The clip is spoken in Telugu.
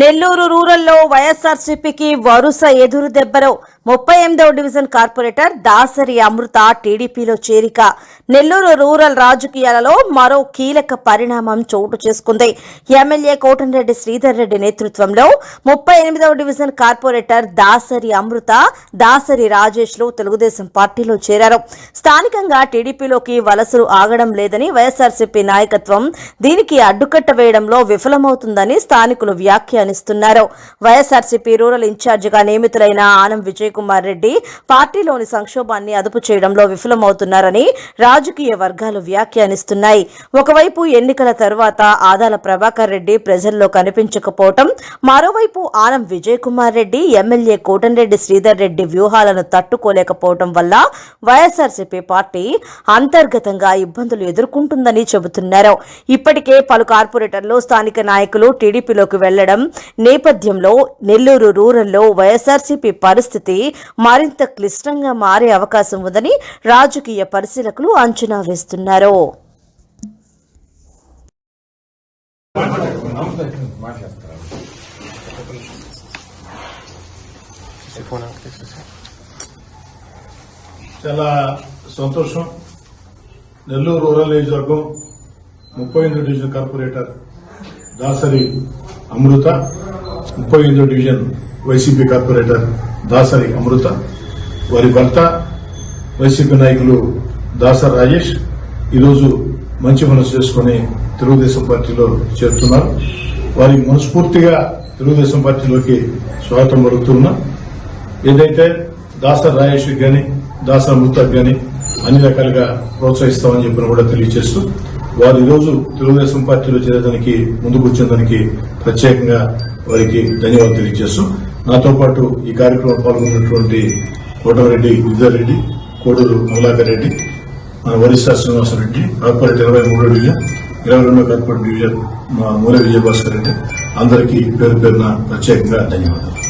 నెల్లూరు రూరల్లో వైఎస్ఆర్సీపీకి వరుస ఎదురు దెబ్బలు. ముప్పై ఎనిమిదవ డివిజన్ కార్పొరేటర్ దాసరి అమృత టీడీపీలో చేరిక. నెల్లూరు రూరల్ రాజకీయాలలో మరో కీలక పరిణామం చోటు చేసుకుంది. ఎమ్మెల్యే కోటంరెడ్డి శ్రీధర్ రెడ్డి నేతృత్వంలో ముప్పై ఎనిమిదవ డివిజన్ కార్పొరేటర్ దాసరి అమృత దాసరి రాజేష్లు తెలుగుదేశం పార్టీలో చేరారు. స్థానికంగా టీడీపీలోకి వలసలు ఆగడం లేదని వైఎస్ఆర్సీపీ నాయకత్వం దీనికి అడ్డుకట్ట వేయడంలో విఫలమవుతుందని స్థానికులు వ్యాఖ్యానిస్తున్నారు. వైఎస్ఆర్సీపీ రూరల్ ఇన్ఛార్జిగా నియమితులైన ఆనం విజయ్ కుమార్ రెడ్డి పార్టీలోని సంక్షోభాన్ని అదుపు చేయడంలో విఫలమవుతున్నారని రాజకీయ వర్గాలు వ్యాఖ్యానిస్తున్నాయి. ఒకవైపు ఎన్నికల తర్వాత ఆదాల ప్రభాకర్ రెడ్డి ప్రజల్లో కనిపించకపోవటం మరోవైపు ఆనం విజయ్ కుమార్ రెడ్డి ఎమ్మెల్యే కోటంరెడ్డి శ్రీధర్ రెడ్డి వ్యూహాలను తట్టుకోలేకపోవటం వల్ల వైఎస్ఆర్సీపీ పార్టీ అంతర్గతంగా ఇబ్బందులు ఎదుర్కొంటుందని చెబుతున్నారు. ఇప్పటికే పలు కార్పొరేటర్లు స్థానిక నాయకులు టీడీపీలోకి వెళ్ళడం నేపథ్యంలో నెల్లూరు రూరల్లో వైఎస్ఆర్సీపీ పరిస్థితి మరింత క్లిష్టంగా మారే అవకాశం ఉందని రాజకీయ పరిశీలకులు అంచనా వేస్తున్నారు. చాలా సంతోషం. నెల్లూరు రూరల్ నియోజకవర్గం ముప్పై ఎనిమిది డివిజన్ కార్పొరేటర్ దాసరి అమృత ముప్పై ఎనిమిది division YCP corporator Dasari Amrutha వారి భర్త వైసీపీ నాయకులు దాసరి రాజేష్ ఈరోజు మంచి మనసు చేసుకుని తెలుగుదేశం పార్టీలో చేరుతున్నారు. వారి మనస్ఫూర్తిగా తెలుగుదేశం పార్టీలోకి స్వాగతం పలుకుతున్నా. ఏదైతే దాసర్ రాజేష్ గాని దాసర్ ముత్తాక్ గాని అన్ని రకాలుగా ప్రోత్సహిస్తామని చెప్పిన కూడా తెలియజేస్తూ వారు ఈరోజు తెలుగుదేశం పార్టీలో చేరేదానికి ముందుకు వచ్చేదానికి ప్రత్యేకంగా వారికి ధన్యవాదాలు తెలియజేస్తూ నాతో పాటు ఈ కార్యక్రమంలో పాల్గొన్నటువంటి కోటమిరెడ్డి విద్యారెడ్డి కోడూరు కమలాకర్ రెడ్డి మన ఒరిస్సా శ్రీనివాసరెడ్డి కార్పొరేట్ ఇరవై మూడో డివిజన్ ఇరవై రెండో కార్పొరేట్ డివిజన్ మా మూల విజయభాస్కర్ రెడ్డి. అందరికీ పేరు పేరున ప్రత్యేకంగా ధన్యవాదాలు.